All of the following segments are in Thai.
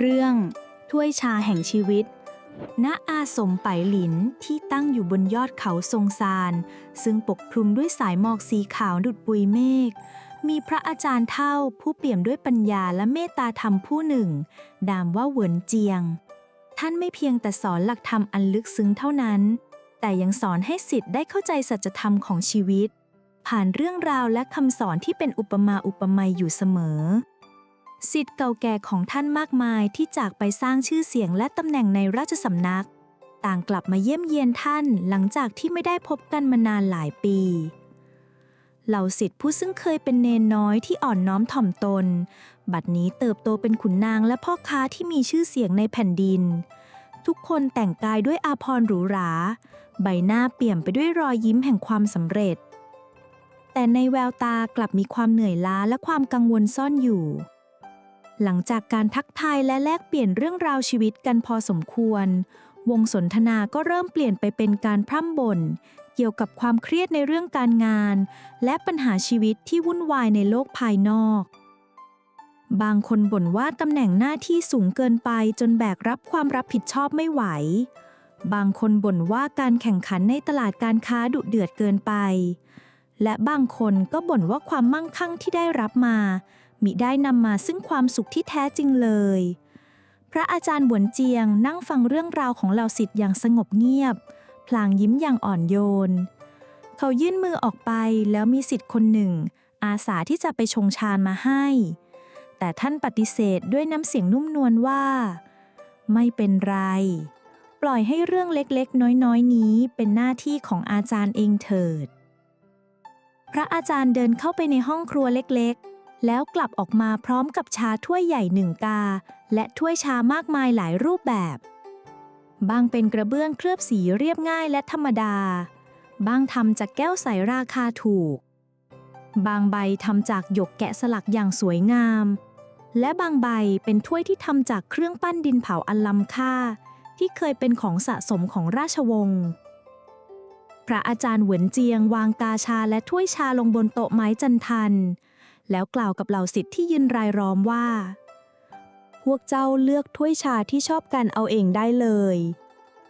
เรื่องถ้วยชาแห่งชีวิต ณ อาสมไปหลินที่ตั้งอยู่บนยอดเขาทรงซาน ซึ่งปกคลุมด้วยสายหมอกสีขาวดุดปุยเมฆ มีพระอาจารย์เท่าผู้เปี่ยมด้วยปัญญาและเมตตาธรรมผู้หนึ่งนามว่าเหวินเจียง ท่านไม่เพียงแต่สอนหลักธรรมอันลึกซึ้งเท่านั้น แต่ยังสอนให้สิทธิ์ได้เข้าใจสัจธรรมของชีวิต ผ่านเรื่องราวและคำสอนที่เป็นอุปมาอุปไมยอยู่เสมอ สิทธิ์เก่าแก่ของท่านมากมายที่จากไปสร้างชื่อเสียงและตำแหน่งในราชสำนัก ต่างกลับมาเยี่ยมเยียนท่านหลังจากที่ไม่ได้พบกันมานานหลายปี เหล่าสิทธิ์ผู้ซึ่งเคยเป็นเนนน้อยที่อ่อนน้อมถ่อมตน บัดนี้เติบโตเป็นขุนนางและพ่อค้าที่มีชื่อเสียงในแผ่นดิน ทุกคนแต่งกายด้วยอาภรณ์หรูหรา ใบหน้าเปี่ยมไปด้วยรอยยิ้มแห่งความสำเร็จ แต่ในแววตากลับมีความเหนื่อยล้าและความกังวลซ่อนอยู่ หลังจากการทักทายและแลกเปลี่ยนเรื่องราวชีวิตกันพอสมควร วงสนทนาก็เริ่มเปลี่ยนไปเป็นการพร่ำบ่นเกี่ยวกับความเครียดในเรื่องการงาน และปัญหาชีวิตที่วุ่นวายในโลกภายนอก บางคนบ่นว่าตำแหน่งหน้าที่สูงเกินไปจนแบกรับความรับผิดชอบไม่ไหว บางคนบ่นว่าการแข่งขันในตลาดการค้าดุเดือดเกินไป และบางคนก็บ่นว่าความมั่งคั่งที่ได้รับมา มิได้นำมาซึ่งความสุขที่แท้จริงเลย พระอาจารย์หวนเจียงนั่งฟังเรื่องราวของเหล่าสิทธิ์อย่างสงบเงียบ พลางยิ้มอย่างอ่อนโยน เขายื่นมือออกไปแล้วมีสิทธิ์คนหนึ่ง อาสาที่จะไปชงชานมาให้ แต่ท่านปฏิเสธด้วยน้ำเสียงนุ่มนวลว่า ไม่เป็นไร ปล่อยให้เรื่องเล็กๆ น้อยๆ นี้เป็นหน้าที่ของอาจารย์เองเถิดพระอาจารย์เดินเข้าไปในห้องครัวเล็กๆ แล้วกลับออกมาพร้อมกับชาถ้วยใหญ่หนึ่งกา และถ้วยชามากมายหลายรูปแบบ บางเป็นกระเบื้องเคลือบสีเรียบง่ายและธรรมดา บางทำจากแก้วใสราคาถูก บางใบทำจากหยกแกะสลักอย่างสวยงาม และบางใบเป็นถ้วยที่ทำจากเครื่องปั้นดินเผาอันล้ำค่า ที่เคยเป็นของสะสมของราชวงศ์พระอาจารย์เหวินเจียงวางกาชาและถ้วยชาลงบนโต๊ะไม้จันทัน แล้วกล่าวกับเหล่าสิทธิ์ที่ยืนรายล้อมว่า พวกเจ้าเลือกถ้วยชาที่ชอบกันเอาเองได้เลย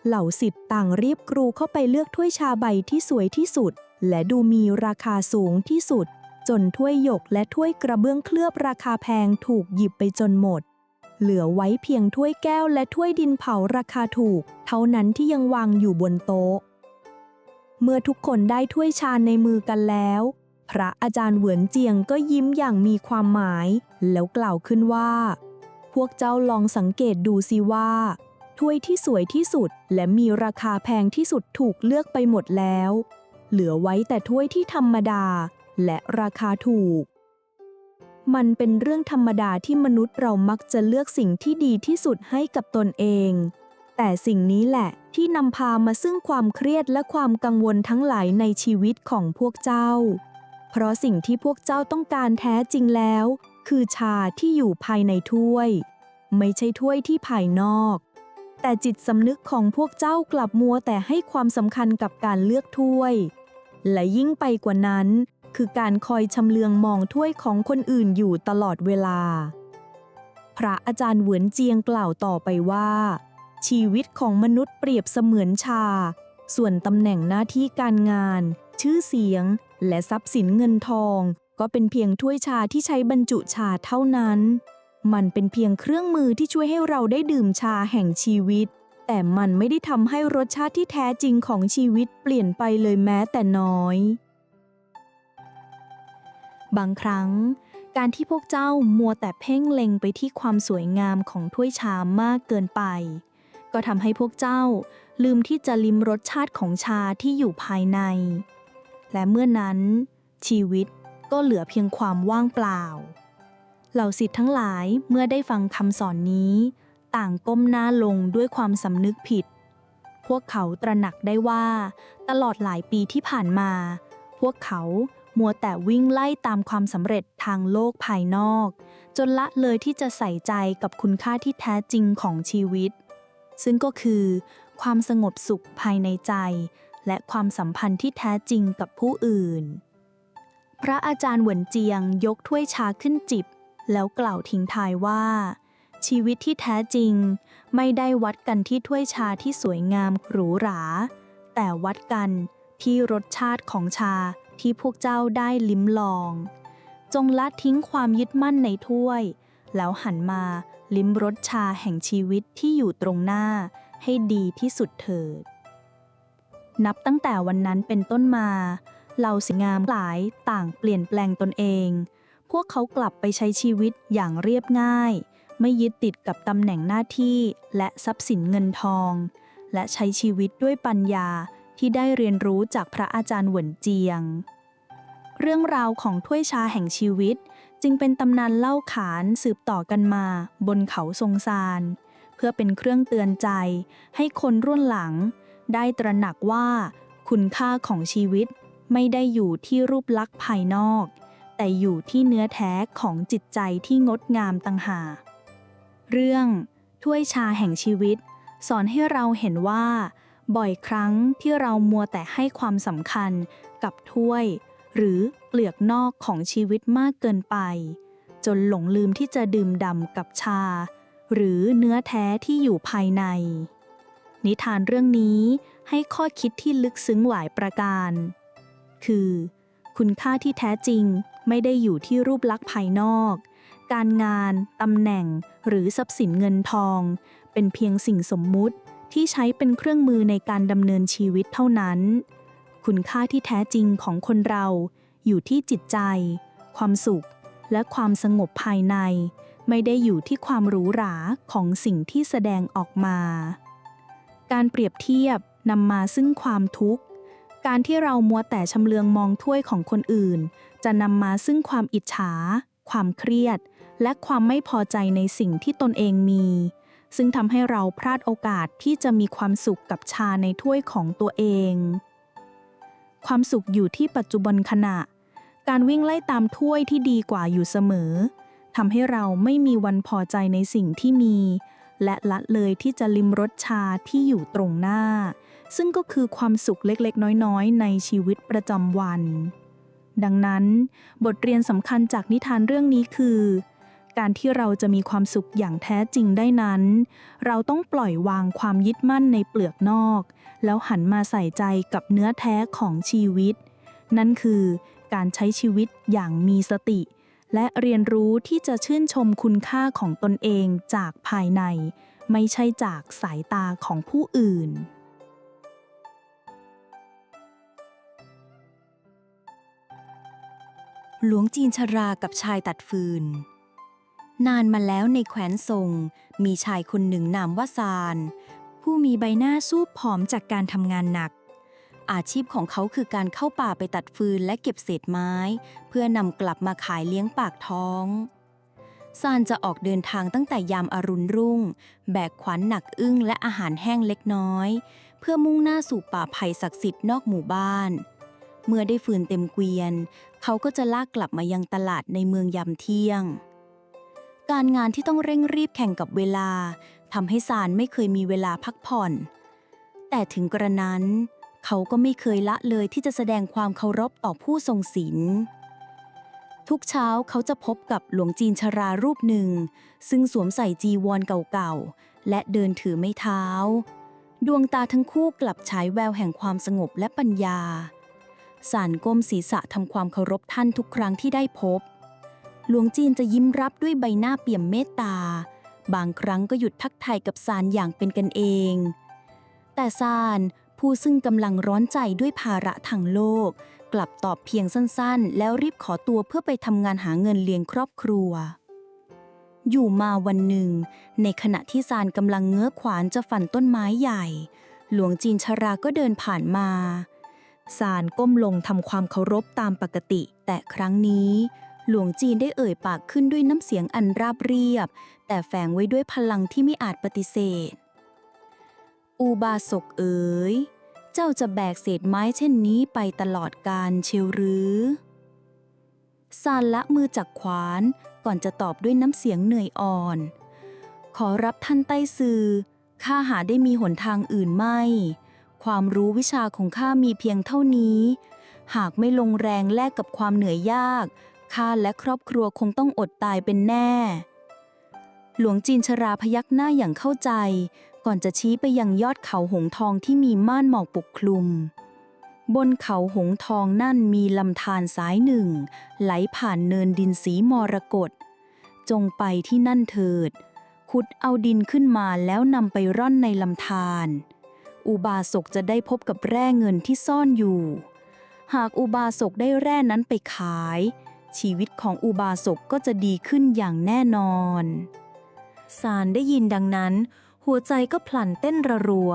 เหล่าสิทธิ์ต่างรีบกรูเข้าไปเลือกถ้วยชาใบที่สวยที่สุด และดูมีราคาสูงที่สุด จนถ้วยหยกและถ้วยกระเบื้องเคลือบราคาแพงถูกหยิบไปจนหมด เหลือไว้เพียงถ้วยแก้วและถ้วยดินเผาราคาถูก เท่านั้นที่ยังวางอยู่บนโต๊ะเมื่อทุกคนได้ถ้วยชาในมือกันแล้ว พระอาจารย์เหวินเจียงก็ยิ้มอย่างมีความหมาย แล้วกล่าวขึ้นว่า พวกเจ้าลองสังเกตดูสิว่า ถ้วยที่สวยที่สุดและมีราคาแพงที่สุดถูกเลือกไปหมดแล้ว เหลือไว้แต่ถ้วยที่ธรรมดาและราคาถูก มันเป็นเรื่องธรรมดาที่มนุษย์เรามักจะเลือกสิ่งที่ดีที่สุดให้กับตนเอง แต่สิ่งนี้แหละที่นำพามาซึ่งความเครียดและความกังวลทั้งหลายในชีวิตของพวกเจ้า เพราะสิ่งที่พวกเจ้าต้องการแท้จริงแล้ว คือชาที่อยู่ภายในถ้วย ไม่ใช่ถ้วยที่ภายนอก แต่จิตสำนึกของพวกเจ้ากลับมัวแต่ให้ความสำคัญกับการเลือกถ้วย และยิ่งไปกว่านั้น คือการคอยชำเลืองมองถ้วยของคนอื่นอยู่ตลอดเวลา พระอาจารย์เหวินเจียงกล่าวต่อไปว่า ชีวิตของมนุษย์เปรียบเสมือนชา ส่วนตำแหน่งหน้าที่การงาน ชื่อเสียง และทรัพย์สินเงินทอง ก็เป็นเพียงถ้วยชาที่ใช้บรรจุชาเท่านั้น มันเป็นเพียงเครื่องมือที่ช่วยให้เราได้ดื่มชาแห่งชีวิต แต่มันไม่ได้ทำให้รสชาติที่แท้จริงของชีวิตเปลี่ยนไปเลยแม้แต่น้อย บางครั้ง การที่พวกเจ้ามัวแต่เพ่งเล็งไปที่ความสวยงามของถ้วยชามากเกินไป ก็ทำให้พวกเจ้าลืมที่จะลิ้มรสชาติของชาที่อยู่ภายใน และเมื่อนั้น ชีวิตก็เหลือเพียงความว่างเปล่า เหล่าสิทธิ์ทั้งหลายเมื่อได้ฟังคำสอนนี้ ต่างก้มหน้าลงด้วยความสำนึกผิด พวกเขาตระหนักได้ว่า ตลอดหลายปีที่ผ่านมา พวกเขามัวแต่วิ่งไล่ตามความสำเร็จทางโลกภายนอก จนละเลยที่จะใส่ใจกับคุณค่าที่แท้จริงของชีวิต ซึ่งก็คือ ความสงบสุขภายในใจ และความสัมพันธ์ที่แท้จริงกับผู้อื่น พระอาจารย์เหวินเจียงยกถ้วยชาขึ้นจิบ แล้วกล่าวทิ้งทายว่า ชีวิตที่แท้จริง ไม่ได้วัดกันที่ถ้วยชาที่สวยงามหรูหรา แต่วัดกันที่รสชาติของชาที่พวกเจ้าได้ลิ้มลอง จงละทิ้งความยึดมั่นในถ้วย แล้วหันมาลิ้มรสชาแห่งชีวิตที่อยู่ตรงหน้าให้ดีที่สุดเถิด นับตั้งแต่วันนั้นเป็นต้นมา เหล่าสิงงามหลายต่างเปลี่ยนแปลงตนเอง พวกเขากลับไปใช้ชีวิตอย่างเรียบง่าย ไม่ยึดติดกับตำแหน่งหน้าที่และทรัพย์สินเงินทอง และใช้ชีวิตด้วยปัญญาที่ได้เรียนรู้จากพระอาจารย์เหวินเจียง เรื่องราวของถ้วยชาแห่งชีวิต จึงเป็นตำนานเล่าขานสืบต่อกันมา บนเขาทรงซาน เพื่อเป็นเครื่องเตือนใจให้คนรุ่นหลัง ได้ตระหนักว่า คุณค่าของชีวิตไม่ได้อยู่ที่รูปลักษณ์ภายนอก แต่อยู่ที่เนื้อแท้ของจิตใจที่งดงามต่างหากเรื่องถ้วยชาแห่งชีวิต สอนให้เราเห็นว่า บ่อยครั้งที่เรามัวแต่ให้ความสำคัญกับถ้วย หรือเปลือกนอกของชีวิตมากเกินไป จนหลงลืมที่จะดื่มด่ำกับชา หรือเนื้อแท้ที่อยู่ภายใน นิทานเรื่องนี้ให้ข้อคิดที่ลึกซึ้งหลายประการ คือ คุณค่าที่แท้จริงไม่ได้อยู่ที่รูปลักษณ์ภายนอก การงาน ตำแหน่ง หรือทรัพย์สินเงินทอง เป็นเพียงสิ่งสมมุติที่ใช้เป็นเครื่องมือในการดำเนินชีวิตเท่านั้น คุณค่าที่แท้จริงของคนเราอยู่ที่จิตใจ ความสุข และความสงบภายใน ไม่ได้อยู่ที่ความหรูหราของสิ่งที่แสดงออกมา การเปรียบเทียบนำมาซึ่งความทุกข์ การที่เรามัวแต่ชำเลืองมองถ้วยของคนอื่น จะนำมาซึ่งความอิจฉา ความเครียด และความไม่พอใจในสิ่งที่ตนเองมี ซึ่งทำให้เราพลาดโอกาสที่จะมีความสุขกับชาในถ้วยของตัวเอง ความสุขอยู่ที่ปัจจุบันขณะ การวิ่งไล่ตามถ้วยที่ดีกว่าอยู่เสมอทำให้เราไม่มีวันพอใจในสิ่งที่มี และละเลยที่จะลิมรสชาที่อยู่ตรงหน้า ซึ่งก็คือความสุขเล็กๆ น้อยๆ ในชีวิตประจำวัน ดังนั้น บทเรียนสำคัญจากนิทานเรื่องนี้คือ การที่เราจะมีความสุขอย่างแท้จริงได้นั้น เราต้องปล่อยวางความยึดมั่นในเปลือกนอก แล้วหันมาใส่ใจกับเนื้อแท้ของชีวิต นั่นคือการใช้ชีวิตอย่างมีสติ และเรียนรู้ที่จะชื่นชมคุณค่าของตนเองจากภายใน ไม่ใช่จากสายตาของผู้อื่น หลวงจีนชรากับชายตัดฟืน นานมาแล้วในแขวนทรงมีชายคนหนึ่งนามว่าซาน ผู้มีใบหน้าสู้ผอมจากการทำงานหนัก อาชีพของเขาคือการเข้าป่าไปตัดฟืนและเก็บเศษไม้ เพื่อนำกลับมาขายเลี้ยงปากท้องซานจะออกเดินทางตั้งแต่ยามอารุณรุ่ง แบกขวัญหนักอึ้งและอาหารแห้งเล็กน้อย เพื่อมุ่งหน้าสู่ป่าไผ่ศักดิ์สิทธิ์นอกหมู่บ้าน เมื่อได้ฟืนเต็มเกวียน เขาก็จะลากกลับมายังตลาดในเมืองยามเที่ยง การงานที่ต้องเร่งรีบแข่งกับเวลาทำให้ซานไม่เคยมีเวลาพักผ่อน แต่ถึงกระนั้น เขาก็ไม่เคยละเลยที่จะแสดงความเคารพต่อผู้ทรงศีล ทุกเช้าเขาจะพบกับหลวงจีนชารารูปหนึ่ง ซึ่งสวมใส่จีวรเก่าๆ และเดินถือไม้เท้า ดวงตาทั้งคู่กลับฉายแววแห่งความสงบและปัญญา สานก้มศีรษะทำความเคารพท่านทุกครั้งที่ได้พบ หลวงจีนจะยิ้มรับด้วยใบหน้าเปี่ยมเมตตา บางครั้งก็หยุดทักทายกับซานอย่างเป็นกันเอง แต่ซาน ผู้ซึ่งกำลังร้อนใจด้วยภาระทางโลก กลับตอบเพียงสั้นๆ แล้วรีบขอตัวเพื่อไปทำงานหาเงินเลี้ยงครอบครัว อยู่มาวันหนึ่ง ในขณะที่ซานกำลังเงื้อขวานจะฟันต้นไม้ใหญ่ หลวงจีนชราก็เดินผ่านมาซานก้มลงทำความเคารพตามปกติ แต่ครั้งนี้ หลวงจีนได้เอ่ยปากขึ้นด้วยน้ำเสียงอันราบเรียบ แต่แฝงไว้ด้วยพลังที่ไม่อาจปฏิเสธ อุบาสกเอ๋ย เจ้าจะแบกเศษไม้เช่นนี้ไปตลอดกาลเชียวหรือซานละมือจากขวานก่อนจะตอบด้วยน้ำเสียงเหนื่อยอ่อน ขอรับท่านใต้ซือข้าหาได้มีหนทางอื่นไม่ ความรู้วิชาของข้ามีเพียงเท่านี้ หากไม่ลงแรงแลกกับความเหนื่อยยากข้าและครอบครัวคงต้องอดตายเป็นแน่ หลวงจีนชราพยักหน้าอย่างเข้าใจ ก่อนจะชี้ไปยังยอดเขาหงทองที่มีม่านหมอกปกคลุม บนเขาหงทองนั่นมีลำธารสายหนึ่ง ไหลผ่านเนินดินสีมรกตจงไปที่นั่นเถิด ขุดเอาดินขึ้นมาแล้วนำไปร่อนในลำธารอุบาสกจะได้พบกับแร่เงินที่ซ่อนอยู่ หากอุบาสกได้แร่นั้นไปขาย ชีวิตของอุบาสกก็จะดีขึ้นอย่างแน่นอนซานได้ยินดังนั้น หัวใจก็พลันเต้นระรัว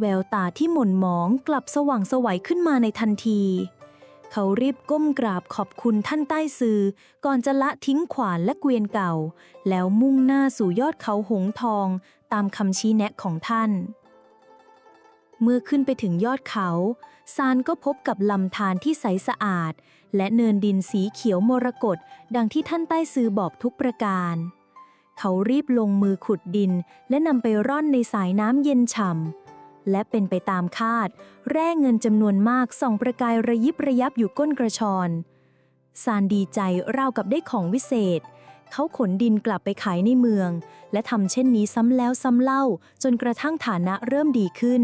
แววตาที่หม่นหมองกลับสว่างสวัยขึ้นมาในทันที เขารีบก้มกราบขอบคุณท่านใต้ซือก่อนจะละทิ้งขวานและเกวียนเก่า แล้วมุ่งหน้าสู่ยอดเขาหงทองตามคำชี้แนะของท่าน เมื่อขึ้นไปถึงยอดเขาซานก็พบกับลำธารที่ใสสะอาด และเนินดินสีเขียวมรกตดังที่ท่านใต้ซือบอกทุกประการ เขารีบลงมือขุดดิน และนำไปร่อนในสายน้ำเย็นฉ่ำและเป็นไปตามคาด แร่เงินจำนวนมากส่องประกายระยิบระยับอยู่ก้นกระชอนซานดีใจราวกับได้ของวิเศษ เขาขนดินกลับไปขายในเมือง และทำเช่นนี้ซ้ำแล้วซ้ำเล่า จนกระทั่งฐานะเริ่มดีขึ้น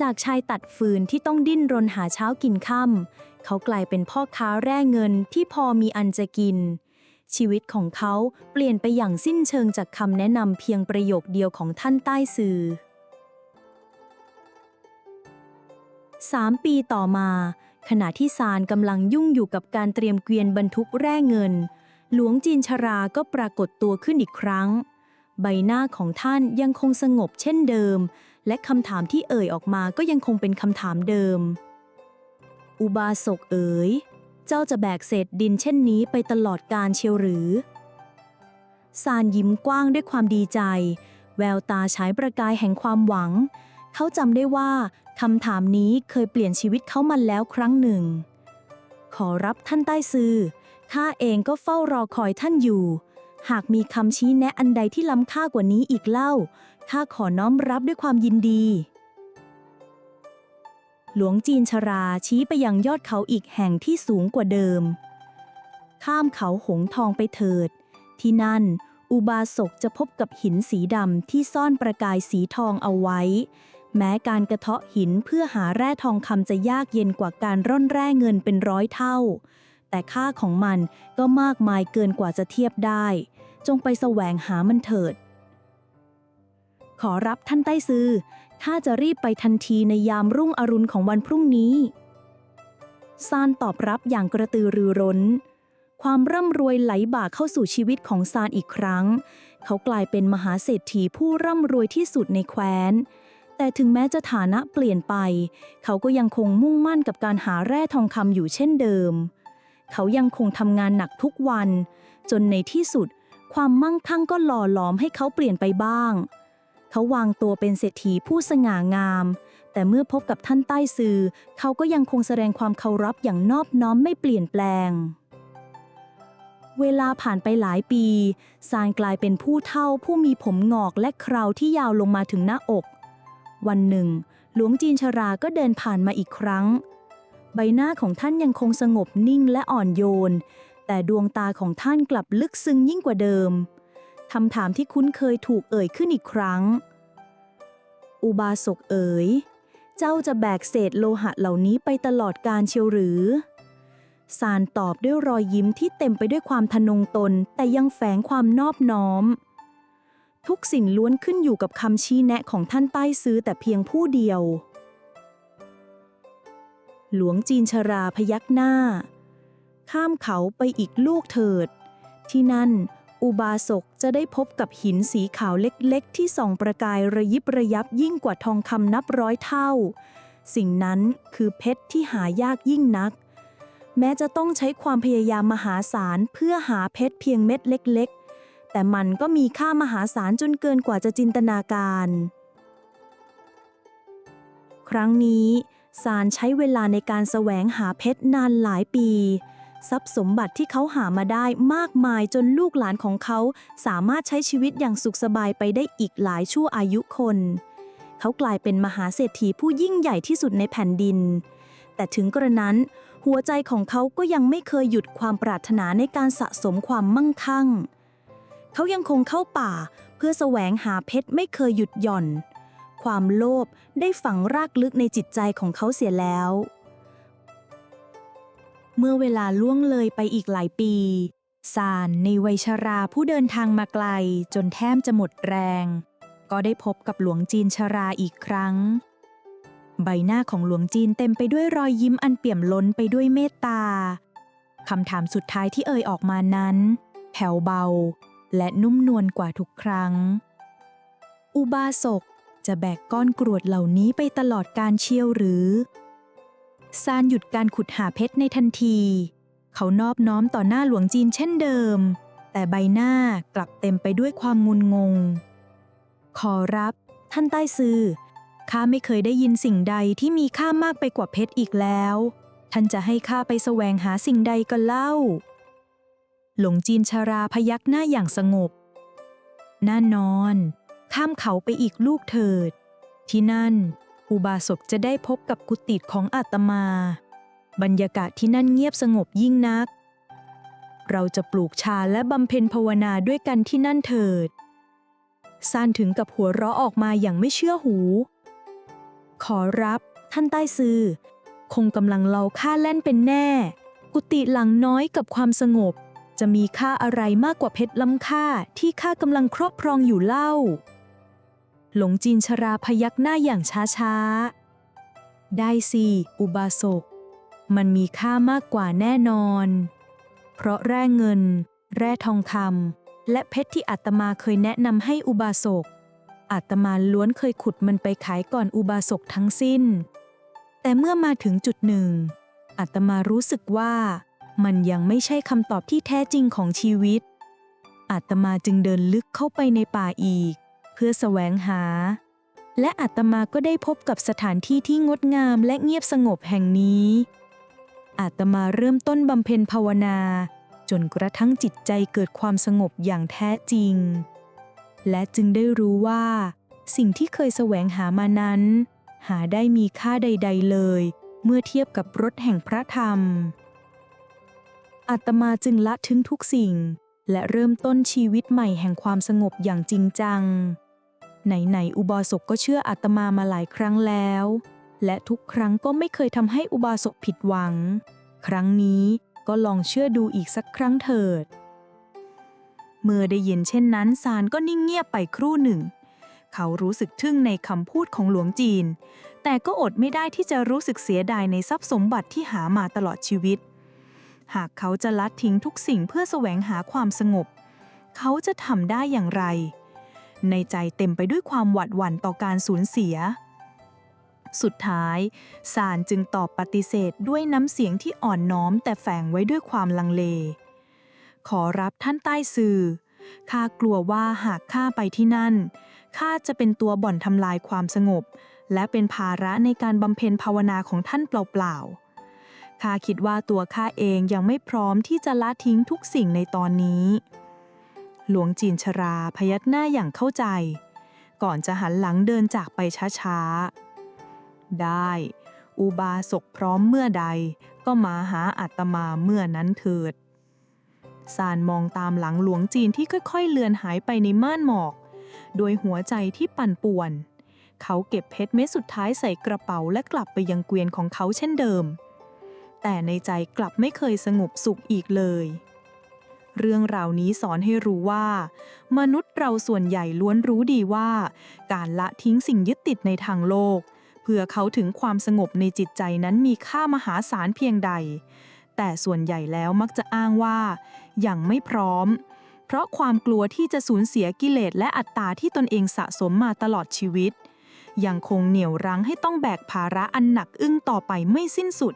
จากชายตัดฟืนที่ต้องดิ้นรนหาเช้ากินค่ำเขากลายเป็นพ่อค้าแร่เงินที่พอมีอันจะกิน ชีวิตของเขาเปลี่ยนไปอย่างสิ้นเชิงจากคำแนะนำเพียงประโยคเดียวของท่านใต้สื่อสามปีต่อมา ขณะที่ซานกำลังยุ่งอยู่กับการเตรียมเกวียนบรรทุกแร่เงิน หลวงจีนชราก็ปรากฏตัวขึ้นอีกครั้ง ใบหน้าของท่านยังคงสงบเช่นเดิม และคำถามที่เอ่ยออกมาก็ยังคงเป็นคำถามเดิม อุบาสกเอ๋ย เจ้าจะแบกเศษดินเช่นนี้ไปตลอดกาลเชียวหรือ ซานยิ้มกว้างด้วยความดีใจ แววตาฉายประกายแห่งความหวัง เขาจำได้ว่าคำถามนี้เคยเปลี่ยนชีวิตเขามาแล้วครั้งหนึ่ง ขอรับท่านใต้ซือข้าเองก็เฝ้ารอคอยท่านอยู่ หากมีคำชี้แนะอันใดที่ล้ำค่ากว่านี้อีกเล่าข้าขอน้อมรับด้วยความยินดี หลวงจีนชราชี้ไปยังยอดเขาอีกแห่งที่สูงกว่าเดิม ข้ามเขาหงทองไปเถิด ที่นั่น อุบาสกจะพบกับหินสีดำที่ซ่อนประกายสีทองเอาไว้ แม้การกระเทาะหินเพื่อหาแร่ทองคำจะยากเย็นกว่าการร่อนแร่เงินเป็นร้อยเท่า แต่ค่าของมันก็มากมายเกินกว่าจะเทียบได้ จงไปแสวงหามันเถิด ขอรับท่านใต้ซือ ข้าจะรีบไปทันทีในยามรุ่งอรุณของวันพรุ่งนี้ซานตอบรับอย่างกระตือรือร้น ความร่ำรวยไหลบ่าเข้าสู่ชีวิตของซานอีกครั้ง เขากลายเป็นมหาเศรษฐีผู้ร่ำรวยที่สุดในแคว้น แต่ถึงแม้จะฐานะเปลี่ยนไป เขาก็ยังคงมุ่งมั่นกับการหาแร่ทองคำอยู่เช่นเดิม เขายังคงทำงานหนักทุกวัน จนในที่สุด ความมั่งคั่งก็หล่อหลอมให้เขาเปลี่ยนไปบ้าง เขาวางตัวเป็นเศรษฐีผู้สง่างาม แต่เมื่อพบกับท่านใต้ซือ เขาก็ยังคงแสดงความเคารพอย่างนอบน้อมไม่เปลี่ยนแปลง เวลาผ่านไปหลายปีซานกลายเป็นผู้เฒ่าผู้มีผมงอกและเคราที่ยาวลงมาถึงหน้าอก วันหนึ่ง หลวงจีนชราก็เดินผ่านมาอีกครั้ง ใบหน้าของท่านยังคงสงบนิ่งและอ่อนโยน แต่ดวงตาของท่านกลับลึกซึ้งยิ่งกว่าเดิม คำถามที่คุ้นเคยถูกเอ่ยขึ้นอีกครั้ง อุบาสกเอ๋ย เจ้าจะแบกเศษโลหะเหล่านี้ไปตลอดกาลเชียวหรือซานตอบด้วยรอยยิ้มที่เต็มไปด้วยความทะนงตน แต่ยังแฝงความนอบน้อม ทุกสิ่งล้วนขึ้นอยู่กับคำชี้แนะของท่านใต้ซื้อแต่เพียงผู้เดียว หลวงจีนชราพยักหน้า ข้ามเขาไปอีกลูกเถิด ที่นั่น อุบาสกจะได้พบกับหินสีขาวเล็กๆ ที่ส่องประกายระยิบระยับยิ่งกว่าทองคำนับร้อยเท่า สิ่งนั้นคือเพชรที่หายากยิ่งนัก แม้จะต้องใช้ความพยายามมหาศาลเพื่อหาเพชรเพียงเม็ดเล็กๆ แต่มันก็มีค่ามหาศาลจนเกินกว่าจะจินตนาการ ครั้งนี้ซานใช้เวลาในการแสวงหาเพชรนานหลายปี ทรัพย์สมบัติที่เขาหามาได้มากมายจนลูกหลานของเขา สามารถใช้ชีวิตอย่างสุขสบายไปได้อีกหลายชั่วอายุคน เขากลายเป็นมหาเศรษฐีผู้ยิ่งใหญ่ที่สุดในแผ่นดิน แต่ถึงกระนั้น หัวใจของเขาก็ยังไม่เคยหยุดความปรารถนาในการสะสมความมั่งคั่ง เขายังคงเข้าป่าเพื่อแสวงหาเพชรไม่เคยหยุดหย่อน ความโลภได้ฝังรากลึกในจิตใจของเขาเสียแล้ว เมื่อเวลาล่วงเลยไปอีกหลายปีซานในวัยชราผู้เดินทางมาไกลจนแทบจะหมดแรง ก็ได้พบกับหลวงจีนชราอีกครั้ง ใบหน้าของหลวงจีนเต็มไปด้วยรอยยิ้มอันเปี่ยมล้นไปด้วยเมตตาคำถามสุดท้ายที่เอ่ยออกมานั้น แผ่วเบา และนุ่มนวลกว่าทุกครั้ง อุบาสกจะแบกก้อนกรวดเหล่านี้ไปตลอดการเชี่ยวหรือ ซานหยุดการขุดหาเพชรในทันที เขานอบน้อมต่อหน้าหลวงจีนเช่นเดิม แต่ใบหน้ากลับเต็มไปด้วยความงุนงง ขอรับ ท่านใต้ซือข้าไม่เคยได้ยินสิ่งใดที่มีค่ามากไปกว่าเพชรอีกแล้ว ท่านจะให้ข้าไปแสวงหาสิ่งใดกันเล่า หลงจีนชาราพยักหน้าอย่างสงบน่านอน ข้ามเขาไปอีกลูกเถิด ที่นั่น อุบาสกจะได้พบกับกุฏิของอาตมา บรรยากาศที่นั่นเงียบสงบยิ่งนัก เราจะปลูกชาและบำเพ็ญภาวนาด้วยกันที่นั่นเถิดซานถึงกับหัวเราะออกมาอย่างไม่เชื่อหู ขอรับ ท่านใต้ซือ คงกำลังเล่าค่าแล่นเป็นแน่ กุฏิหลังน้อยกับความสงบ จะมีค่าอะไรมากกว่าเพชรล้ำค่าที่ข้ากำลังครอบครองอยู่เล่า หลงจีนชราพยักหน้าอย่างช้าๆ ได้สิ อุบาสก มันมีค่ามากกว่าแน่นอน เพราะแร่เงิน แร่ทองคำและเพชรที่อาตมาเคยแนะนำให้อุบาสก อาตมาล้วนเคยขุดมันไปขายก่อนอุบาสกทั้งสิ้น แต่เมื่อมาถึงจุดหนึ่ง อาตมารู้สึกว่ามันยังไม่ใช่คำตอบที่แท้จริงของชีวิต อาตมาจึงเดินลึกเข้าไปในป่าอีก เพื่อแสวงหา และอาตมาก็ได้พบกับสถานที่ที่งดงามและเงียบสงบแห่งนี้ อาตมาเริ่มต้นบำเพ็ญภาวนา จนกระทั่งจิตใจเกิดความสงบอย่างแท้จริง และจึงได้รู้ว่า สิ่งที่เคยแสวงหามานั้น หาได้มีค่าใด ๆ เลย เมื่อเทียบกับรถแห่งพระธรรมอาตมาจึงละทิ้งทุกสิ่ง และเริ่มต้นชีวิตใหม่แห่งความสงบอย่างจริงจัง ไหนๆอุบาสกก็เชื่ออาตมามาหลายครั้งแล้ว และทุกครั้งก็ไม่เคยทำให้อุบาสกผิดหวัง ครั้งนี้ก็ลองเชื่อดูอีกสักครั้งเถิด เมื่อได้ยินเช่นนั้นซานก็นิ่งเงียบไปครู่หนึ่ง เขารู้สึกทึ่งในคำพูดของหลวงจีน แต่ก็อดไม่ได้ที่จะรู้สึกเสียดายในทรัพย์สมบัติที่หามาตลอดชีวิต หากเขาจะลัดทิ้งทุกสิ่งเพื่อแสวงหาความสงบ เขาจะทำได้อย่างไร ในใจเต็มไปด้วยความหวาดหวั่นต่อการสูญเสีย สุดท้ายสารจึงตอบปฏิเสธด้วยน้ำเสียงที่อ่อนน้อมแต่แฝงไว้ด้วยความลังเล ขอรับท่านใต้สื่อข้ากลัวว่าหากข้าไปที่นั่นข้าจะเป็นตัวบ่อนทำลายความสงบ และเป็นภาระในการบำเพ็ญภาวนาของท่านเปล่าๆข้าคิดว่าตัวข้าเองยังไม่พร้อมที่จะละทิ้งทุกสิ่งในตอนนี้ หลวงจีนชราพยักหน้าอย่างเข้าใจ ก่อนจะหันหลังเดินจากไปช้าๆ ได้ อุบาสกพร้อมเมื่อใด ก็มาหาอาตมาเมื่อนั้นเถิดซานมองตามหลังหลวงจีนที่ค่อยๆ เลือนหายไปในม่านหมอก โดยหัวใจที่ปั่นป่วน เขาเก็บเพชรเม็ดสุดท้ายใส่กระเป๋าและกลับไปยังเกวียนของเขาเช่นเดิม แต่ในใจกลับไม่เคยสงบสุขอีกเลย เรื่องราวนี้สอนให้รู้ว่า มนุษย์เราส่วนใหญ่ล้วนรู้ดีว่า การละทิ้งสิ่งยึดติดในทางโลก เพื่อเขาถึงความสงบในจิตใจนั้นมีค่ามหาศาลเพียงใด แต่ส่วนใหญ่แล้วมักจะอ้างว่ายังไม่พร้อม เพราะความกลัวที่จะสูญเสียกิเลสและอัตตาที่ตนเองสะสมมาตลอดชีวิตยังคงเหนี่ยวรั้งให้ต้องแบกภาระอันหนักอึ้งต่อไปไม่สิ้นสุด